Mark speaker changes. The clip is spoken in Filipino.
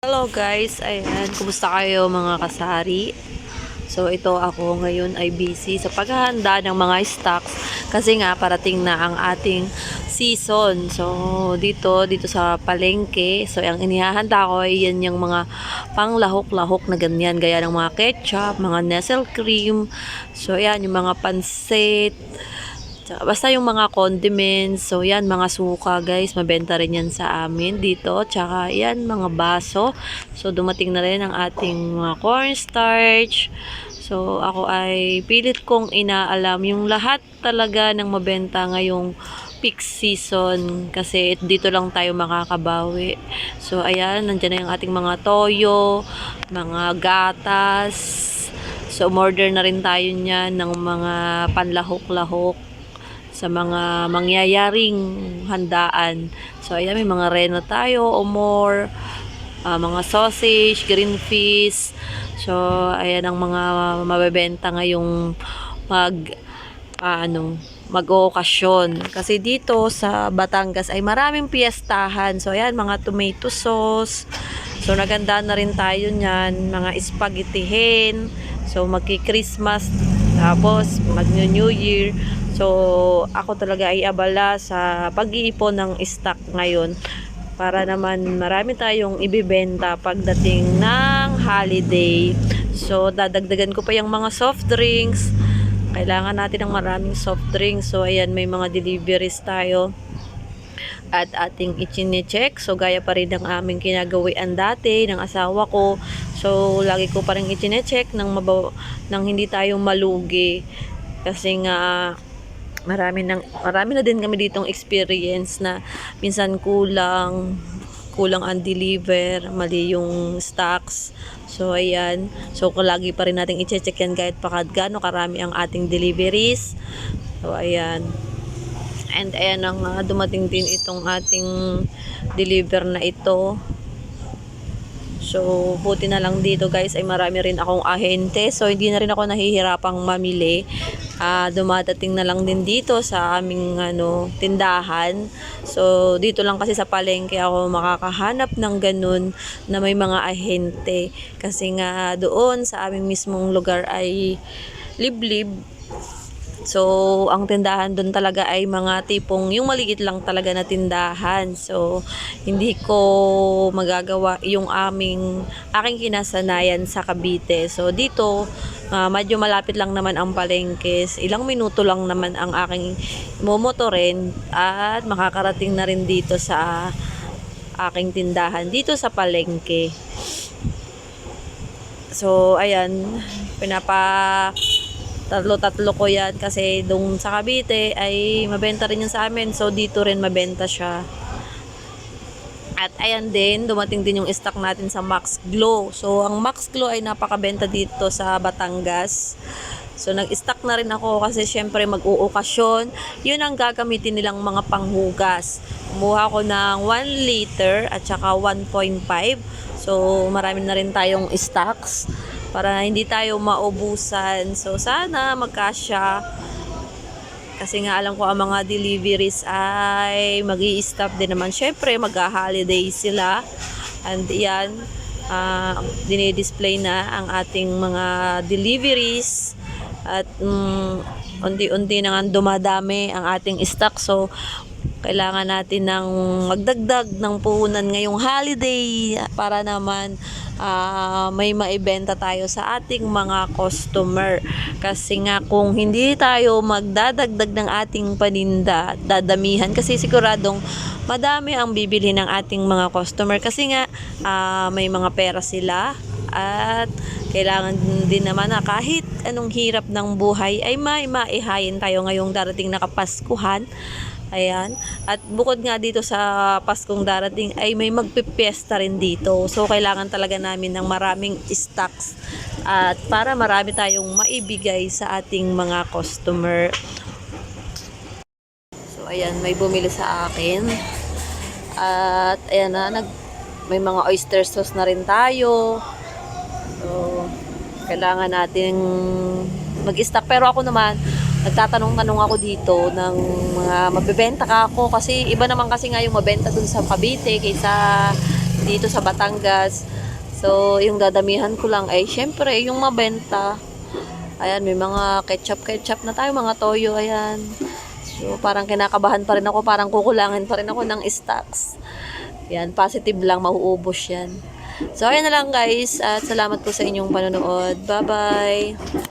Speaker 1: Hello guys, ayan, kumusta kayo mga kasari? So ito ako ngayon ay busy sa paghahanda ng mga stocks kasi nga parating na ang ating season. So dito, dito sa palengke, so ang inihahanda ko ay yan yung mga panglahok-lahok na ganyan, gaya ng mga ketchup, mga nestle cream, so yan yung mga pansit, Tsaka Basta yung mga condiments, so yan, mga suka guys, mabenta rin yan sa amin dito. Tsaka yan, mga baso. So dumating na rin ang ating mga cornstarch. So ako ay pilit kong inaalam yung lahat talaga ng mabenta ngayong peak season kasi dito lang tayo makakabawi. So ayan, nandiyan na yung ating mga toyo, mga gatas. So umorder na rin tayo niyan ng mga panlahok-lahok sa mga mangyayaring handaan. So, ayan, may mga reno tayo o more, ah, mga sausage, green fish. So, ayan ang mga mabebenta ngayong mag, ah, ano, mag-ookasyon. Kasi dito sa Batangas ay maraming piyestahan. So, ayan, mga tomato sauce. So, naganda na rin tayo niyan. Mga spaghettihin. So, magki-Christmas. Tapos, mag-New Year. So, ako talaga ay abala sa pag-iipon ng stock ngayon para naman marami tayong ibibenta pagdating ng holiday. So, dadagdagan ko pa yung mga soft drinks. Kailangan natin ng maraming soft drinks. So, ayan, may mga deliveries tayo at ating ichine-check. So, gaya pa rin ng aming kinagawian dati ng asawa ko. So, lagi ko pa rin ichine-check nang, mabaw- nang hindi tayo malugi. Kasi nga, marami, nang, marami na din kami ditong experience na minsan kulang, kulang ang deliver, mali yung stocks. So, ayan. So, lagi pa rin natin i-check yan kahit pa gaano karami ang ating deliveries. So, ayan. And ayan ang ah, dumating din itong ating deliver na ito. So, buti na lang dito guys ay marami rin akong ahente. So, hindi na rin ako nahihirapang mamili. Ah, dumadating na lang din dito sa aming ano, tindahan. So, dito lang kasi sa palengke ako makakahanap ng ganun na may mga ahente. Kasi nga doon sa aming mismong lugar ay liblib. So, ang tindahan doon talaga ay mga tipong yung maliit lang talaga na tindahan. So, hindi ko magagawa yung aming aking kinasanayan sa Cavite. So, dito ah, medyo malapit lang naman ang palengke. Ilang minuto lang naman ang aking momotorin at makakarating na rin dito sa aking tindahan dito sa palengke. So, ayan, pinapa tatlo-tatlo ko yan kasi doon sa Cavite ay mabenta rin yun sa amin. So, dito rin mabenta siya. At ayan din, dumating din yung stock natin sa Max Glow. So, ang Max Glow ay napakabenta dito sa Batangas. So, nag-stock na rin ako kasi syempre mag-uokasyon. Yun ang gagamitin nilang mga panghugas. Kumuha ko ng 1 liter at saka 1.5. So, marami na rin tayong stocks para hindi tayo maubusan. So, sana magkasya. Kasi nga alam ko ang mga deliveries ay mag stop din naman. Syempre, mag-holiday sila. And yan, uh, dinidisplay na ang ating mga deliveries. At mm, unti-unti na nga dumadami ang ating stock. So, kailangan natin ng magdagdag ng puhunan ngayong holiday para naman ah, may maibenta tayo sa ating mga customer. Kasi nga kung hindi tayo magdadagdag ng ating paninda, dadamihan kasi siguradong madami ang bibili ng ating mga customer kasi nga ah, may mga pera sila at kailangan din naman na kahit anong hirap ng buhay ay may maihayin tayo ngayong darating na kapaskuhan. Ayan. At bukod nga dito sa Paskong darating ay may magpipiesta rin dito. So kailangan talaga namin ng maraming stocks at para marami tayong maibigay sa ating mga customer. So ayan, may bumili sa akin. At ayan na, nag, may mga oyster sauce na rin tayo. So, kailangan nating mag-stock. Pero ako naman, nagtatanong-tanong ako dito ng mga mabebenta ka ako kasi iba naman kasi nga yung mabenta dun sa Cavite kaysa dito sa Batangas. So, yung dadamihan ko lang ay syempre yung mabenta. Ayan, may mga ketchup-ketchup na tayo, mga toyo, ayan. So, parang kinakabahan pa rin ako, parang kukulangin pa rin ako ng stocks. Yan, positive lang, mauubos yan. So, ayan na lang guys, at salamat po sa inyong panonood. Bye-bye!